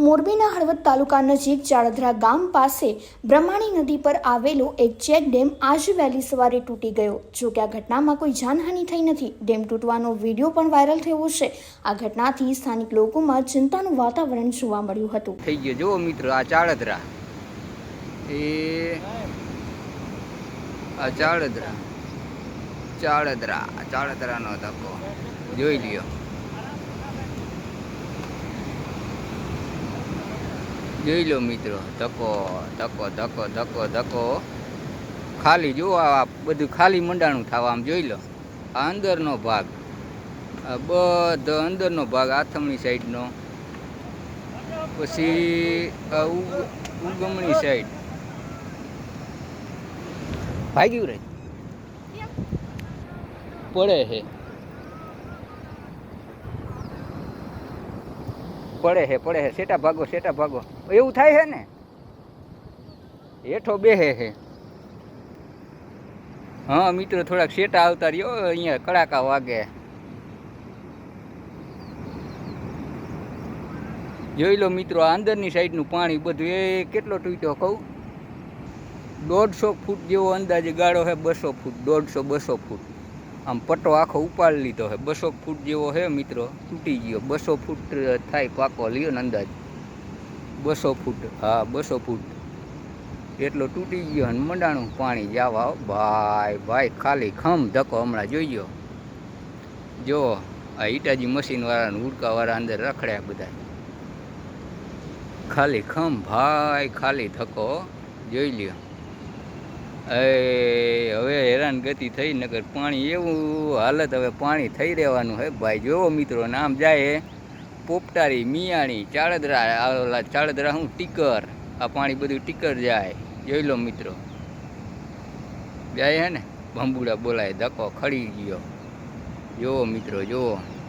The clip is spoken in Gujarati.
મોરબીના હળવદ તાલુકા નજીક ચાળધરા ગામ પાસે બ્રહ્માણી નદી પર આવેલો એક ચેક ડેમ આજે વહેલી સવારે તૂટી ગયો. જો કે આ ઘટનામાં કોઈ જાનહાનિ થઈ નથી. ડેમ તૂટવાનો વીડિયો પણ વાયરલ થયો છે. આ ઘટનાથી સ્થાનિક લોકોમાં ચિંતાનું વાતાવરણ જોવા મળ્યું હતું. થઈ ગયો. જો મિત્રો, આ ચાળધરા. એ આ ચાળધરા. ચાળધરા. ચાળધરાનો ધક્કો. જોઈ લ્યો. જોઈ લો મિત્રો, ધક્કો ધક્કો ધક્કો ધક્કો ધક્કો. ખાલી જુઓ આ બધું ખાલી મંડાણું થવા, આમ જોઈ લો. આ અંદરનો ભાગ, આ બધો અંદરનો ભાગ આથમણી સાઈડનો. પછી ઉગમણી સાઈડ. ભાગ્યું રહે પડે છે પડે હે પડે હે સેટા ભાગો સેટા ભાગો. એવું થાય છે ને? હેઠો બેહે હે હા, મિત્રો, થોડાક સેટા આવતા રહ્યો. અહીંયા કડાકા વાગે. જોઈ લો મિત્રો અંદરની સાઈડનું પાણી બધું એ કેટલો તૂટ્યો કહું? દોઢસો ફૂટ જેવો અંદાજે ગાળો છે, બસો ફૂટ, દોઢસો, બસો ફૂટ. આમ પટ્ટો આખો ઉપાડી લીધો છે બસો ફૂટ જેવો છે મિત્રો, તૂટી ગયો. બસો ફૂટ થાય પાકો, લ્યો ને અંદાજ. બસો ફૂટ, હા, બસો ફૂટ. એટલો તૂટી ગયો અને મંડાણું પાણી જાવા. ભાઈ ભાઈ, ખાલી ખમ ધક્કો હમણાં જોઈજો. જો, આ ઈટાજી મશીનવાળાને ઉડકાવાળા અંદર રખડ્યા બધા. ખાલી ખમ, ભાઈ, ખાલી ધક્કો જોઈ લ્યો. એ હેરાન ગતિ થઈ, નગર પાણી એવું હાલત હવે પાણી થઈ રહેવાનું હે. ભાઈ, જોવો મિત્રો, નામ જાય પોપટારી, મિયાણી, ચાળદરા ઓલા ચાળદરા હું, ટીકર. આ પાણી બધું ટીકર જાય. જોઈ લો મિત્રો. જાય હે ને? ભંબુડા બોલાય, ધક્કો ખડી ગયો. જોવો મિત્રો, જોવો.